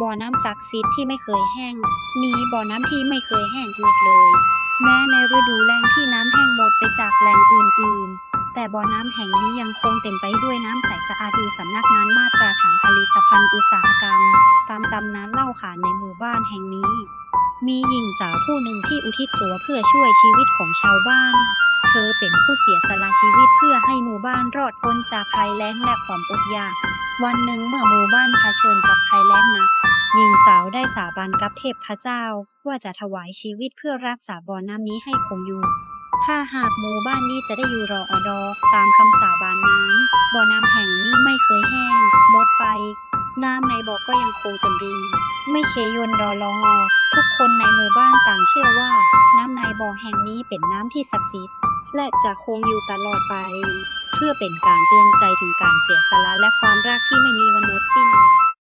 บ่อน้ำศักดิ์สิทธิ์ที่ไม่เคยแห้ง มีบ่อน้ำที่ไม่เคยแห้งหมดเลย แม้ในฤดูแล้งที่น้ำแห้งหมดไปจากแหล่งอื่น ๆ แต่บ่อน้ำแห่งนี้ยังคงเต็มไปด้วยน้ำใสสะอาดดูสำนักงานมาตรฐานผลิตภัณฑ์อุตสาหกรรม ตามตำนานเล่าขานในหมู่บ้านแห่งนี้ มีหญิงสาวผู้หนึ่งที่อุทิศตัวเพื่อช่วยชีวิตของชาวบ้านเธอเป็นผู้เสียสละชีวิตเพื่อให้หมู่บ้านรอดพ้นจากภัยแล้งและความอดอยาก วันหนึ่งเมื่อหมู่บ้านเผชิญกับภัยแล้งหนักหญิงสาวได้สาบานกับเทพเจ้า ว่าจะถวายชีวิตเพื่อรักษาบ่อน้ำนี้ให้คงอยู่ ถ้าหากหมู่บ้านนี้จะได้อยู่รออดอตามคำสาบานนั้นบ่อน้ำแห่งนี้ไม่เคยแห้งหมดไป น้ำในบ่อก็ยังคงเต็มริงไม่เคยยนดอลองอทุกคนในหมู่บ้านต่างเชื่อว่า น้ำในบ่อแห่งนี้เป็นน้ำที่ศักดิ์สิทธิ์และจะคงอยู่ตลอดไป เพื่อเป็นการเตือนใจถึงการเสียสละและความรักที่ไม่มีวันหมดสิ้น